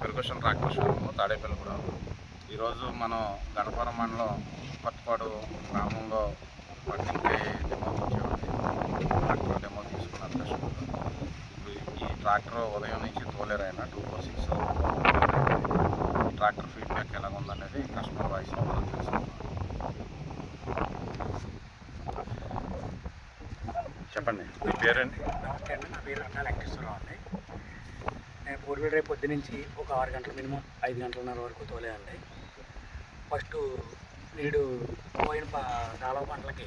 పెర్కుషన్ రాకృష్ణ showroom Tadepalligudem ఈరోజు మనం గణపురం మండలం కొత్తపాడు గ్రామంలో పట్టింకి డెమో వచ్చేవాడి ట్రాక్టర్ డెమో తీసుకున్నారు ఇప్పుడు ఈ ట్రాక్టర్ ఉదయం నుంచి తోలేరు ఆయన two four six tractor feedback ఎలా ఉందనేది కస్టమర్ వాయిస్ మనం చెప్పండి. మీ పేరండి నమస్తే అండి. నా పేరు అన్నా వెంకటేశ్వరరావు అండి. నేను ఫోర్ రేపు పొద్దు నుంచి ఒక ఆరు గంటల మినిమం ఐదు గంటలన్నర వరకు తోలేదండి. ఫస్ట్ వీడు పోయిన దాదాపు పంటలకి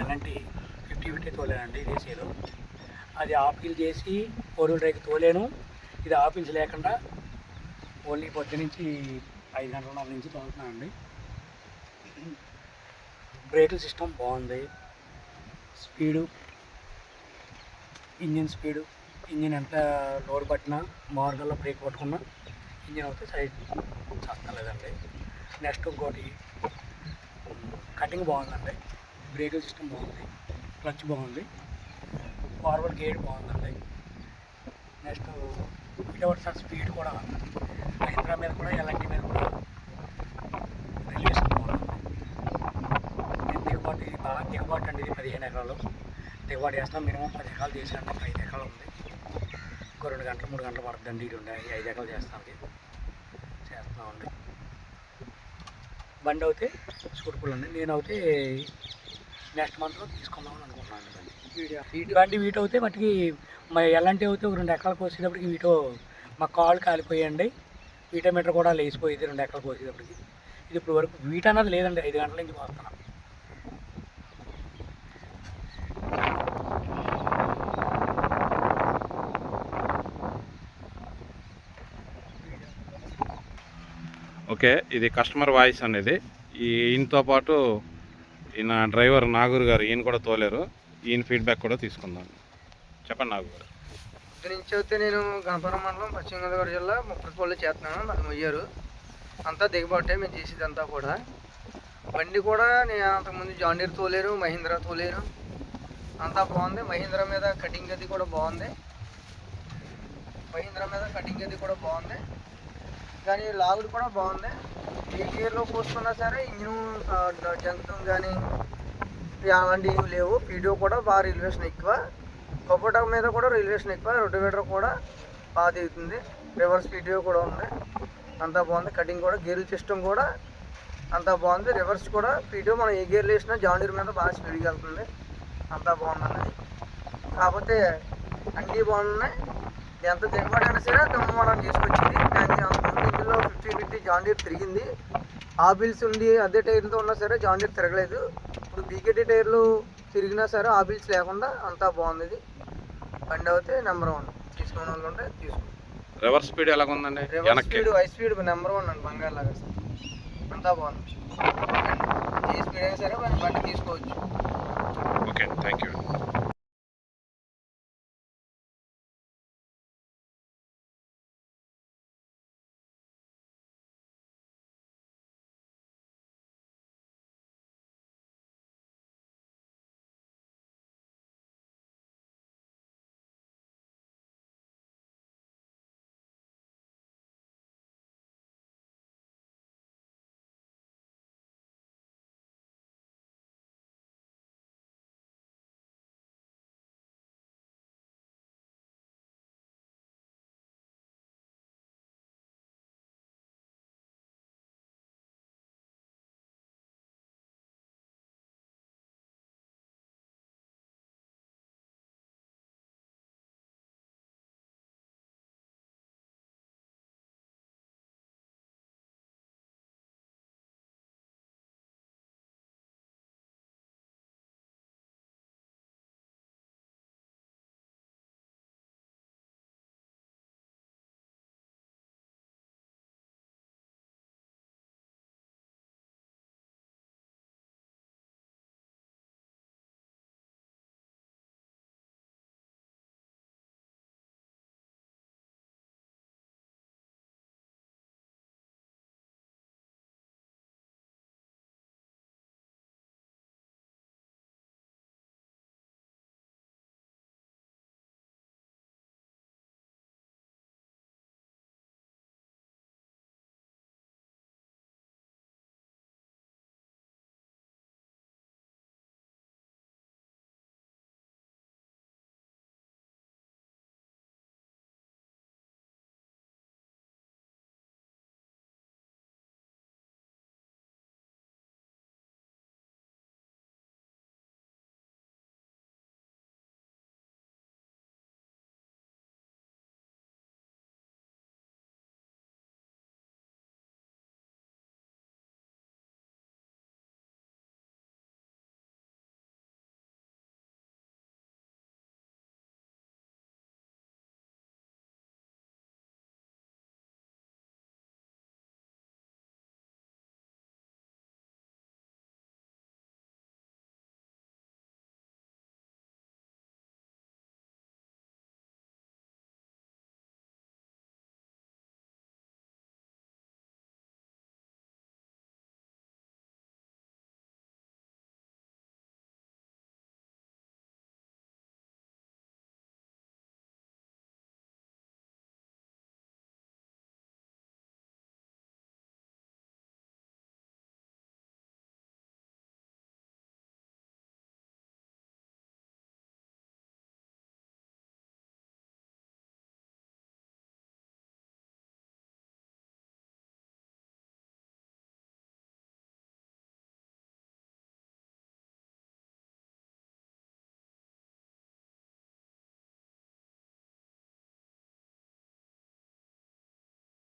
ఎలాంటి ఫిఫ్టీ ఫిఫ్టీ తోలేనండి దేశీయలో అది ఆపిల్ చేసి పూర్వీడు రేపు తోలేను. ఇది ఆపిల్స్ లేకుండా ఓన్లీ పొద్దు నుంచి ఐదు గంటలన్నర నుంచి తోలుతున్నానండి. బ్రేకుల సిస్టమ్ బాగుంది. స్పీడు ఇంజిన్ స్పీడు ఇంజిన్ ఎంత లోడ్ పట్టినా మార్గంలో బ్రేక్ పట్టుకున్నా ఇంజిన్ అయితే సైడ్ చేస్తలేదండి నెక్స్ట్ ఇంకోటి కటింగ్ బాగుందండి. బ్రేకింగ్ సిస్టమ్ బాగుంది. క్లచ్ బాగుంది. ఫార్వర్డ్ గేట్ బాగుందండి. నెక్స్ట్ వితౌట్ సార్ స్పీడ్ కూడా మహీంద్రా మీద కూడా ఎలాంటి మీద కూడా రిలీజ్ బాగుంది. దిగుబాటు ఇది బాగా దిగుబాటు అండి ఇది పదిహేను ఎకరాలు. దిగుబాటు చేస్తాం మినిమం పది ఎకరాలు చేసాను ఐదు ఎకరాలు ఉంది. రెండు గంటలు మూడు గంటలు పడుతుందండి ఇటు ఉండే ఐదు ఎకరాలు చేస్తాం చేస్తున్నామండి బండి అయితే సూటబుల్ అండి. నేను అయితే నెక్స్ట్ మంత్లో తీసుకుందామని అనుకుంటున్నాను బండి. వీటి బండి వీటి అయితే మట్టుకి మా ఎలాంటి అయితే ఒక రెండు ఎకరాలకు వచ్చేటప్పటికి వీటో మా కాళ్ళు కాలిపోయండి వీటోమీటర్ కూడా లేచిపోయింది రెండు ఎకరాలకు వచ్చేటప్పటికి ఇది ఇప్పుడు వరకు వీట అన్నది లేదండి. ఐదు గంటల నుంచి పోస్తున్నాం ఓకే ఇది కస్టమర్ వాయిస్ అనేది. ఈ ఈయనతో పాటు ఈయన డ్రైవర్ నాగూర్ గారు ఈయన కూడా తోలేరు. ఈయన ఫీడ్బ్యాక్ కూడా తీసుకుందాం. చెప్పండి నాగూర్. గారు ఇక్కడి నుంచి అయితే నేను గణపురం మండలం పశ్చిమ గోదావరి జిల్లా ముప్పటిపల్లి చేస్తున్నాను. నాకు మొయ్యారు. అంతా దిగబాటే మేము చేసేది అంతా కూడా. బండి కూడా నేను అంతకుముందు జాండీర్ తోలేరు మహీంద్రా తోలేరు. అంతా బాగుంది. మహీంద్రా మీద కటింగ్ అది కూడా బాగుంది. మహీంద్రా మీద కటింగ్ అది కూడా బాగుంది. కానీ లాగుడు కూడా బాగుంది. ఏ గేర్లో పోసుకున్నా సరే ఇంజిన్ జంక్తం కానీ అలాంటివి లేవు. పీడియో కూడా బాగా రిలేషన్ ఎక్కువ. కొబ్బటం మీద కూడా రిలేషన్ ఎక్కువ. రొటివేటర్ కూడా బాగా దిగుతుంది. రివర్స్ వీడియో కూడా ఉంది. అంతా బాగుంది. కటింగ్ కూడా గేర్ సిస్టమ్ కూడా అంతా బాగుంది. రివర్స్ కూడా వీడియో మనం ఏ గేర్లు వేసినా జాండీర్ మీద బాగా స్పీడ్గా వెళ్తుంది. అంతా బాగుంది అన్నది. కాకపోతే అన్నీ బాగున్నాయి. ఎంత దిగుబడి అయినా సరే దమ్ము మనం తీసుకొచ్చింది. కానీ ఇందులో ఫిఫ్టీ ఫిఫ్టీ జాండీర్ తిరిగింది. ఆ బిల్స్ ఉంది అదే టైర్లతో ఉన్నా సరే జాండీర్ తిరగలేదు. ఇప్పుడు బీకేటీ టైర్లు తిరిగినా సరే ఆ బిల్స్ లేకుండా అంతా బాగుంది బండి అయితే నెంబర్ వన్ తీసుకునే వాళ్ళు ఉంటే తీసుకో. రివర్స్ స్పీడ్ ఎలా ఉందండి reverse speed high speed number one అండి బంగారు లాగా. అంతా బాగుంది. ఏ స్పీడ్ అయినా సరే బండి తీసుకోవచ్చు.